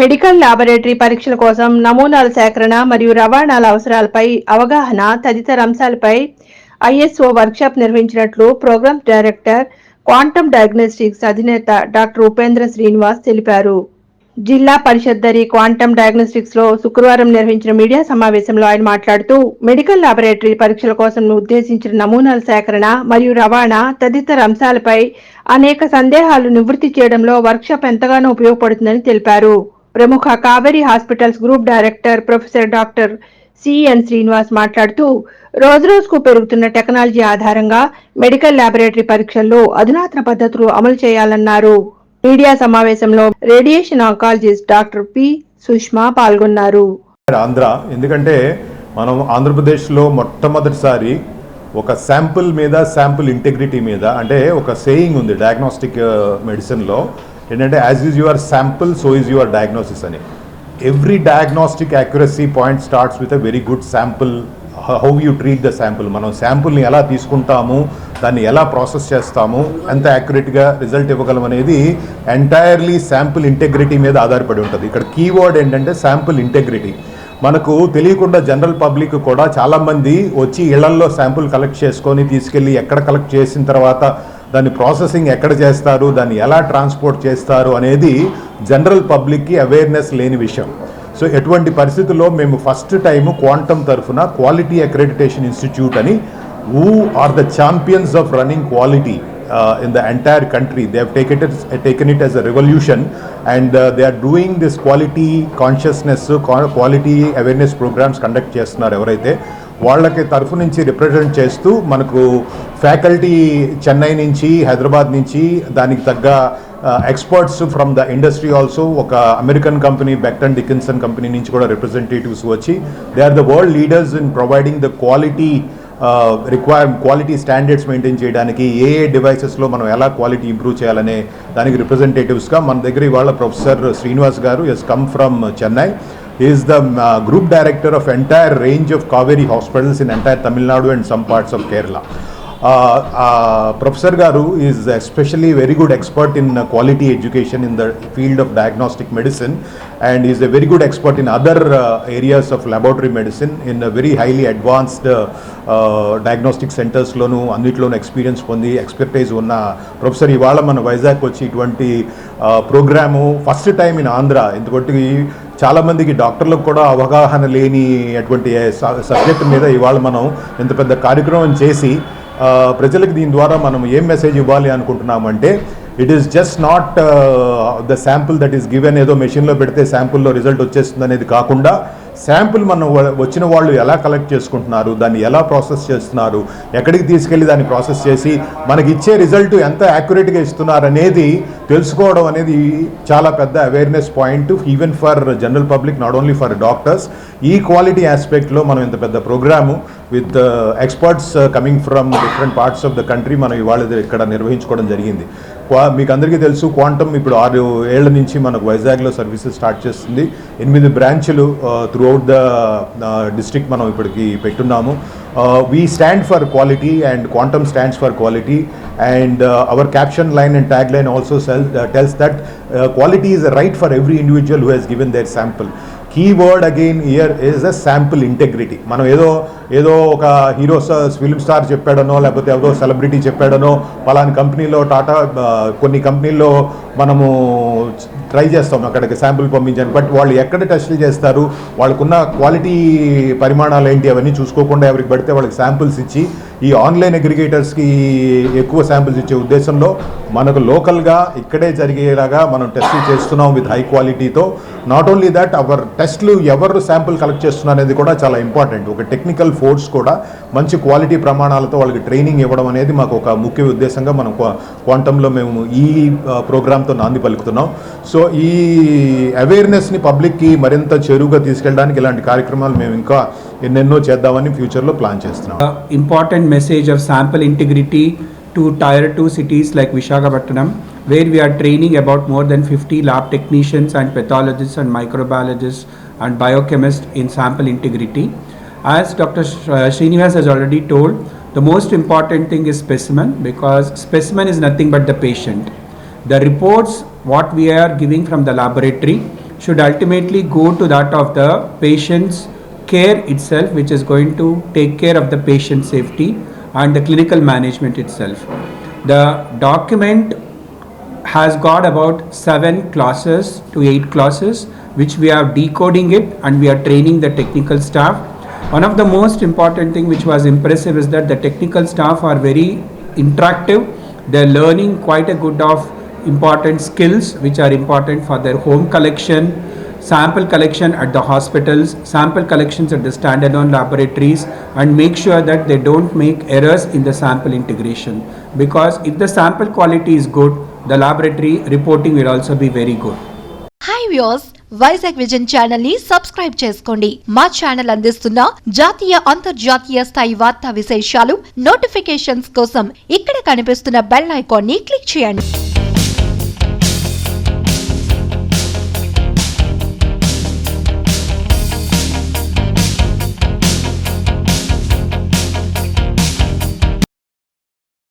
Medical laboratory పరీక్షల కోసం నమూనాల సేకరణ మరియు రవాణాల అవసరాలపై అవగాహన తదితర అంశాలపై ఐఎస్ఓ వర్క్షాప్ నిర్వహించినట్లు ప్రోగ్రామ్ డైరెక్టర్ క్వాంటమ్ డయాగ్నోస్టిక్స్ అధినేత డాక్టర్ ఉపేంద్ర శ్రీనివాస్ తెలిపారు. జిల్లా పరిషత్ దరి క్వాంటమ్ డయాగ్నోస్టిక్స్లో శుక్రవారం నిర్వహించిన మీడియా సమావేశంలో ఆయన మాట్లాడుతూ మెడికల్ లాబొరేటరీ పరీక్షల కోసం ఉద్దేశించిన నమూనాల సేకరణ మరియు రవాణా తదితర అంశాలపై అనేక సందేహాలు నివృత్తి చేయడంలో వర్క్షాప్ ఎంతగానో ఉపయోగపడుతుందని తెలిపారు. ప్రముఖ Kauvery hospitals group director professor doctor C N Srinivas మాట్లాడుతూ రోజురోజుకు పెరుగుతున్న టెక్నాలజీ ఆధారంగా మెడికల్ లాబొరేటరీ పరీక్షల్లో అధునాతన పద్ధతులు అమలు చేయాలన్నారు. మీడియా సమావేశంలో radiation oncologist doctor P. Sushma పాల్గొన్నారు. ఆంధ్ర ఎందుకంటే మనం ఆంధ్రప్రదేశ్లో మొట్టమొదటిసారి ఒక శాంపుల్ మీద శాంపుల్ ఇంటెగ్రిటీ మీద అంటే ఒక సేయింగ్ ఉంది డయాగ్నోస్టిక్ మెడిసిన్లో uh, ఏంటంటే as is your sample so is your diagnosis అని. Every diagnostic accuracy point starts with a very good sample how you treat the sample మనం శాంపుల్ని ఎలా తీసుకుంటాము దాన్ని ఎలా ప్రాసెస్ చేస్తాము ఎంత యాక్యురేట్గా రిజల్ట్ ఇవ్వగలం అనేది ఎంటైర్లీ శాంపుల్ ఇంటెగ్రిటీ మీద ఆధారపడి ఉంటుంది. ఇక్కడ కీవర్డ్ ఏంటంటే శాంపుల్ ఇంటెగ్రిటీ మనకు తెలియకుండా జనరల్ పబ్లిక్ కూడా చాలామంది వచ్చి ఇళ్ళల్లో శాంపుల్ కలెక్ట్ చేసుకొని తీసుకెళ్ళి ఎక్కడ కలెక్ట్ చేసిన తర్వాత దాన్ని ప్రాసెసింగ్ ఎక్కడ చేస్తారు దాన్ని ఎలా ట్రాన్స్పోర్ట్ చేస్తారు అనేది జనరల్ పబ్లిక్కి అవేర్నెస్ లేని విషయం సో ఎటువంటి పరిస్థితుల్లో మేము ఫస్ట్ టైం క్వాంటమ్ తరఫున క్వాలిటీ అక్రెడిటేషన్ ఇన్స్టిట్యూట్ అని who are the champions of running quality uh, in the entire country. They have taken it, taken it as a revolution and uh, they are doing this quality consciousness, qua- quality awareness programs conduct చేస్తున్నారు ఎవరైతే వాళ్ళకి తరఫు నుంచి represent చేస్తూ మనకు faculty Chennai నుంచి హైదరాబాద్ నుంచి దానికి తగ్గ experts from the industry also ఒక American company Becton Dickinson company నుంచి కూడా రిప్రజెంటేటివ్స్ వచ్చి they are the world leaders in providing the quality require quality standards maintain చేయడానికి ఏ ఏ డివైసెస్లో మనం ఎలా క్వాలిటీ ఇంప్రూవ్ చేయాలనే దానికి రిప్రజెంటేటివ్స్గా మన దగ్గర ఇవాళ professor Srinivas garu has come from Chennai is the group director of entire range of Kauvery hospitals in entire Tamil Nadu and some parts of Kerala professor garu is especially very good expert in quality education in the field of diagnostic medicine and is a very good expert in other areas of laboratory medicine in very highly advanced diagnostic సెంటర్స్లోనూ అన్నిట్లోనూ experience పొంది expertise ఉన్న professor ఇవాళ మన వైజాగ్ వచ్చి ఇటువంటి programme first time in Andhra ఎందుకంటే చాలామందికి డాక్టర్లకు కూడా అవగాహన లేని అటువంటి సబ్జెక్ట్ మీద ఇవాళ మనం ఇంత పెద్ద కార్యక్రమం చేసి ప్రజలకు దీని ద్వారా మనం ఏం మెసేజ్ ఇవ్వాలి అనుకుంటున్నామంటే it is just not the sample that is given ఏదో మెషిన్లో పెడితే శాంపుల్లో రిజల్ట్ వచ్చేస్తుంది అనేది కాకుండా శాంపుల్ మనం వ- వచ్చిన వాళ్ళు ఎలా కలెక్ట్ చేసుకుంటున్నారు దాన్ని ఎలా ప్రాసెస్ చేస్తున్నారు ఎక్కడికి తీసుకెళ్ళి దాన్ని ప్రాసెస్ చేసి మనకి ఇచ్చే రిజల్ట్ ఎంత యాక్యురేట్గా ఇస్తున్నారు అనేది తెలుసుకోవడం అనేది చాలా పెద్ద awareness point even for general public not only for doctors ఈ క్వాలిటీ ఆస్పెక్ట్లో మనం ఇంత పెద్ద programme with experts coming from different parts of the country మనం ఇవాళ ఇక్కడ నిర్వహించుకోవడం జరిగింది. క్వా- మీకు అందరికీ తెలుసు క్వాంటమ్ ఇప్పుడు ఆరు ఏళ్ళ నుంచి మనకు వైజాగ్లో సర్వీసెస్ స్టార్ట్ చేస్తుంది. ఎనిమిది బ్రాంచ్లు త్రూ అవుట్ ద డిస్ట్రిక్ట్ మనం ఇప్పటికి పెట్టున్నాము. We stand for quality and Quantum stands for quality and our caption line and tag line also tells that quality is right for every individual who has given their sample key again here is a sample integrity మనం ఏదో ఏదో ఒక hero film star చెప్పాడనో లేకపోతే ఏదో celebrity చెప్పాడనో పలాని కంపెనీలో టాటా కొన్ని కంపెనీల్లో మనము ట్రై చేస్తాం అక్కడికి శాంపుల్ పంపించాను బట్ వాళ్ళు ఎక్కడ టెస్టులు చేస్తారు వాళ్ళకున్న క్వాలిటీ పరిమాణాలు ఏంటి అవన్నీ చూసుకోకుండా ఎవరికి పడితే వాళ్ళకి శాంపుల్స్ ఇచ్చి ఈ ఆన్లైన్ అగ్రిగేటర్స్కి ఎక్కువ శాంపుల్స్ ఇచ్చే ఉద్దేశంలో మనకు లోకల్గా ఇక్కడే జరిగేలాగా మనం టెస్టులు చేస్తున్నాం విత్ హై క్వాలిటీతో. నాట్ ఓన్లీ దట్ అవర్ టెస్ట్లు ఎవరు శాంపుల్ కలెక్ట్ చేస్తున్నారు అనేది కూడా చాలా ఇంపార్టెంట్. ఒక టెక్నికల్ ఫోర్స్ కూడా మంచి క్వాలిటీ ప్రమాణాలతో వాళ్ళకి ట్రైనింగ్ ఇవ్వడం అనేది మాకు ఒక ముఖ్య ఉద్దేశంగా మనం క్వాంటంలో మేము ఈ ప్రోగ్రామ్తో నాంది పలుకుతున్నాం. సో సో ఈ అవేర్నెస్ని పబ్లిక్కి మరింత చెరువుగా తీసుకెళ్ళడానికి ఇలాంటి కార్యక్రమాలు మేము ఇంకా ఎన్నెన్నో చేద్దామని ఫ్యూచర్లో ప్లాన్ చేస్తున్నాం. Important message of sample integrity to tier two cities like Visakhapatnam where we're training about more than fifty lab technicians and pathologist and microbiologist and biochemist in sample integrity as doctor Srinivas has already told the most important thing is specimen because specimen is nothing but the patient the reports what we are giving from the laboratory should ultimately go to that of the patient's care itself, which is going to take care of the patient safety and the clinical management itself. The document has got about seven clauses to eight clauses which we are decoding it and we are training the technical staff one of the most important thing which was impressive is that the technical staff are very interactive they're learning quite a good of important skills which are important for their home collection sample collection at the hospitals sample collections at the standalone laboratories and make sure that they don't make errors in the sample integration because if the sample quality is good the laboratory reporting will also be very good Hi viewers, Vizag vision ఛానల్ని subscribe చేసుకోండి మా channel అందిస్తున్న జాతీయ అంతర్జాతీయ స్థాయి వార్తా విశేషాలు notifications కోసం ఇక్కడ కనిపిస్తున్న బెల్ ఐకాన్ని క్లిక్ చేయండి